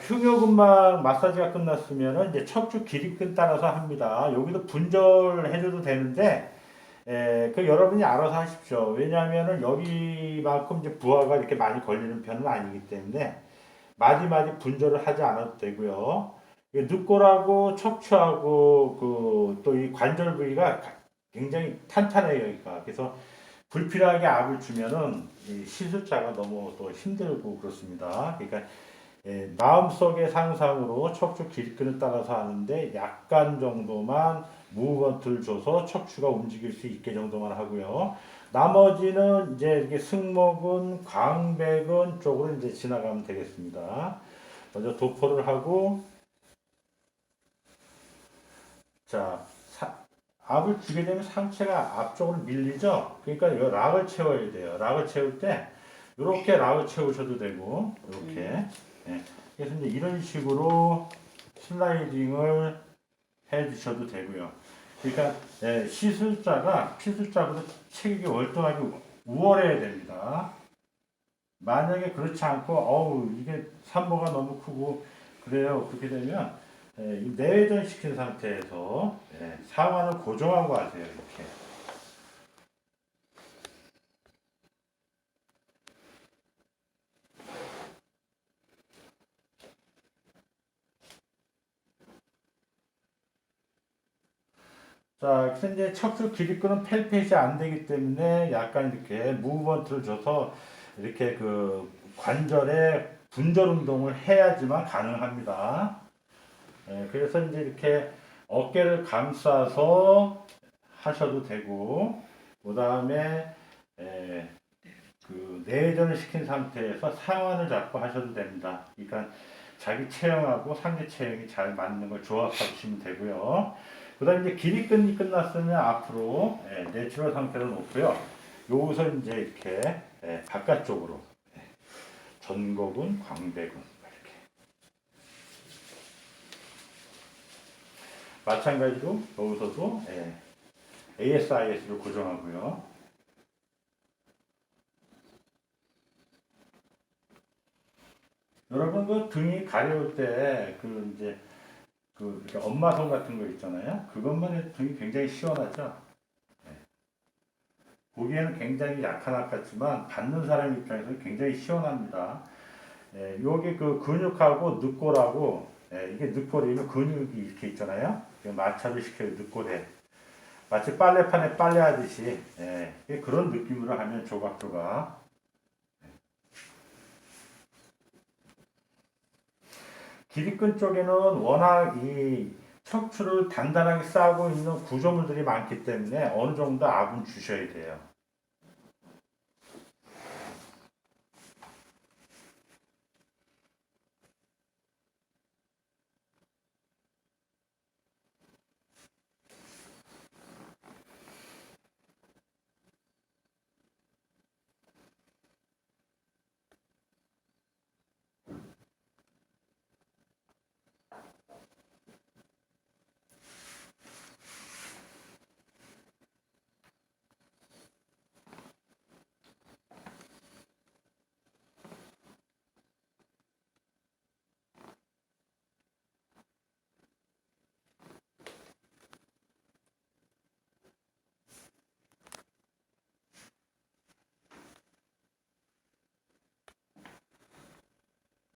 흉요근막 마사지가 끝났으면은 이제 척추 길이끈 따라서 합니다. 여기도 분절해줘도 되는데, 에, 그 여러분이 알아서 하십시오. 왜냐하면은 여기만큼 이제 부하가 이렇게 많이 걸리는 편은 아니기 때문에 마디마디 분절을 하지 않아도 되고요. 이 늑골하고 척추하고 그 또 이 관절 부위가 굉장히 탄탄해요, 여기가. 그래서 불필요하게 압을 주면은 이 시술자가 너무 또 힘들고 그렇습니다. 그러니까 예, 마음속의 상상으로 척추 길이끈을 따라서 하는데 약간 정도만 무브먼트를 줘서 척추가 움직일 수 있게 정도만 하고요. 나머지는 이제 이렇게 승모근, 광배근 쪽으로 이제 지나가면 되겠습니다. 먼저 도포를 하고 자 사- 압을 주게 되면 상체가 앞쪽으로 밀리죠. 그러니까 이 락을 채워야 돼요. 락을 채울 때 이렇게 락을 채우셔도 되고 이렇게 예. 그래서 이제 이런 식으로 슬라이딩을 해 주셔도 되고요. 그러니까 예, 시술자가 시술자보다 체격이 월등하게 우월해야 됩니다. 만약에 그렇지 않고 어우 이게 산모가 너무 크고 그래요 그렇게 되면 예, 이 내외전 시킨 상태에서 예, 상완을 고정하고 하세요 이렇게. 자, 이제 척추 길이끈은 펠펫이 안 되기 때문에 약간 이렇게 무브먼트를 줘서 이렇게 그 관절에 분절 운동을 해야지만 가능합니다. 예, 그래서 이제 이렇게 어깨를 감싸서 하셔도 되고, 그 다음에 그 내전을 시킨 상태에서 상완을 잡고 하셔도 됩니다. 그러니까 자기 체형하고 상대 체형이 잘 맞는 걸 조합하시면 되고요. 그 다음에 이제 길이끈이 끝났으면 앞으로 예, 내추럴 상태로 놓고요. 여기서 이제 이렇게 예, 바깥쪽으로 예, 전곡은 광배근 이렇게 마찬가지로 여기서도 예, ASIS를 고정하고요. 여러분 그 등이 가려울 때 그 이제 그 이렇게 엄마 손 같은 거 있잖아요. 그것만 해도 굉장히 시원하죠. 네. 보기에는 굉장히 약한 악 같지만 받는 사람 입장에서는 굉장히 시원합니다. 예, 요게 그 근육하고 늑골하고 예, 이게 늑골이면 근육이 이렇게 있잖아요. 마찰을 시켜요 늑골에. 마치 빨래판에 빨래하듯이 예, 그런 느낌으로 하면 조각조각 길이끈 쪽에는 워낙 이 척추를 단단하게 쌓고 있는 구조물들이 많기 때문에 어느 정도 압은 주셔야 돼요.